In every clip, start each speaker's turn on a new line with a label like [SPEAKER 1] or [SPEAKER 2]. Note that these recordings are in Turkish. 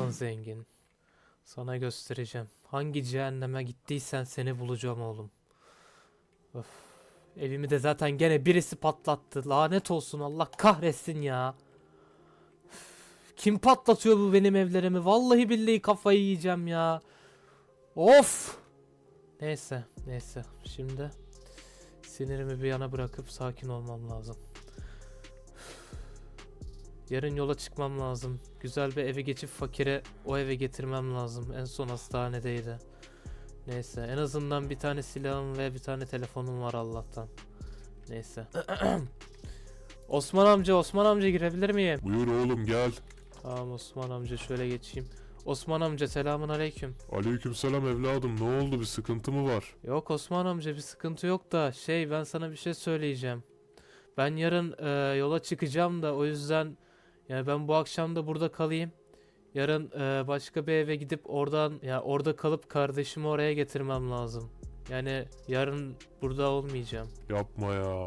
[SPEAKER 1] Ulan zengin. Sana göstereceğim. Hangi cehenneme gittiysen seni bulacağım oğlum. Öf. Evimi de zaten gene birisi patlattı. Lanet olsun Allah kahretsin ya. Kim patlatıyor bu benim evlerimi? Vallahi billahi kafayı yiyeceğim ya. Of. Neyse, neyse. Şimdi sinirimi bir yana bırakıp sakin olmam lazım. Yarın yola çıkmam lazım. Güzel bir eve geçip fakire o eve getirmem lazım. En son hastanedeydi. Neyse en azından bir tane silahım ve bir tane telefonum var Allah'tan. Neyse. Osman amca, Osman amca girebilir miyim?
[SPEAKER 2] Buyur oğlum gel.
[SPEAKER 1] Tamam Osman amca şöyle geçeyim. Osman amca selamun aleyküm.
[SPEAKER 2] Aleykümselam evladım ne oldu bir sıkıntı mı var?
[SPEAKER 1] Yok Osman amca bir sıkıntı yok da şey ben sana bir şey söyleyeceğim. Ben yarın e, yola çıkacağım da o yüzden yani ben bu akşam da burada kalayım. Yarın e, başka bir eve gidip oradan ya orada kalıp kardeşimi oraya getirmem lazım. Yani yarın burada olmayacağım.
[SPEAKER 2] Yapma ya.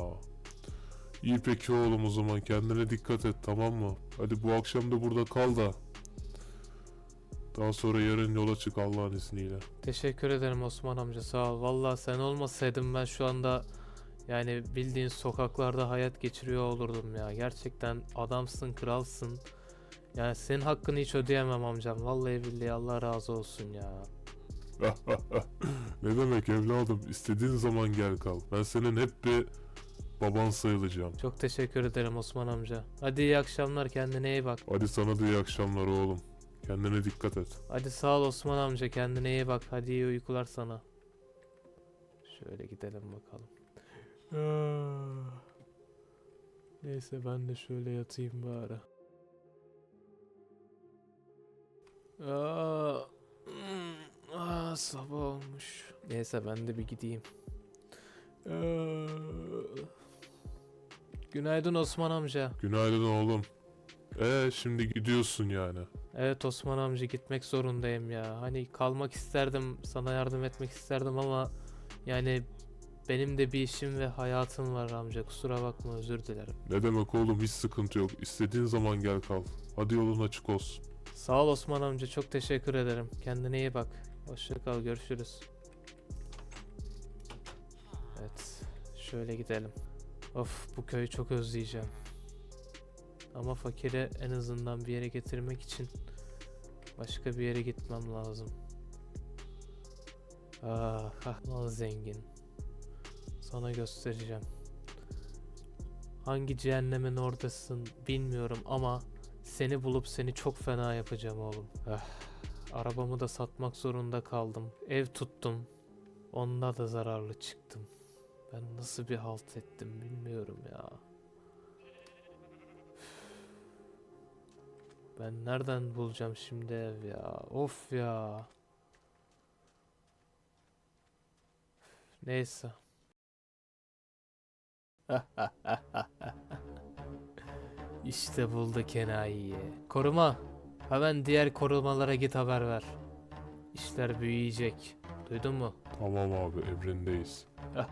[SPEAKER 2] İyi peki oğlum o zaman kendine dikkat et tamam mı? Hadi bu akşam da burada kal da. Daha sonra yarın yola çık Allah'ın izniyle.
[SPEAKER 1] Teşekkür ederim Osman amca sağ ol. Vallahi sen olmasaydın ben şu anda yani bildiğin sokaklarda hayat geçiriyor olurdum ya. Gerçekten adamsın, kralsın. Yani senin hakkını hiç ödeyemem amcam. Vallahi billahi Allah razı olsun ya.
[SPEAKER 2] ne demek evladım istediğin zaman gel kal. Ben senin hep bir baban sayılacağım.
[SPEAKER 1] Çok teşekkür ederim Osman amca. Hadi iyi akşamlar kendine iyi bak.
[SPEAKER 2] Hadi sana da iyi akşamlar oğlum. Kendine dikkat et.
[SPEAKER 1] Hadi sağ ol Osman amca kendine iyi bak. Hadi iyi uykular sana. Şöyle gidelim bakalım. Ah. Neyse ben de şöyle yatayım bari. Aa, hmm, aa, sabah olmuş. Neyse ben de bir gideyim. Aa. Günaydın Osman amca.
[SPEAKER 2] Günaydın oğlum. Ee şimdi gidiyorsun yani.
[SPEAKER 1] Evet Osman amca gitmek zorundayım ya. Hani kalmak isterdim, sana yardım etmek isterdim ama yani benim de bir işim ve hayatım var amca. Kusura bakma özür dilerim.
[SPEAKER 2] Ne demek oğlum hiç sıkıntı yok. İstediğin zaman gel kal. Hadi yolun açık olsun.
[SPEAKER 1] Sağ ol Osman amca çok teşekkür ederim. Kendine iyi bak. Hoşça kal görüşürüz. Evet şöyle gidelim. Of bu köyü çok özleyeceğim. Ama fakiri en azından bir yere getirmek için başka bir yere gitmem lazım. Ah, ah lan zengin. Sana göstereceğim. Hangi cehennemin oradasın bilmiyorum ama seni bulup seni çok fena yapacağım oğlum. Ah, arabamı da satmak zorunda kaldım. Ev tuttum. Onda da zararlı çıktım. Ben nasıl bir halt ettim bilmiyorum ya. Ben nereden bulacağım şimdi ev ya? Of ya. Neyse. İşte bulduk enayiyi. Koruma. Hemen diğer korumalara git haber ver. İşler büyüyecek. Duydun mu?
[SPEAKER 2] Tamam abi emrindeyiz.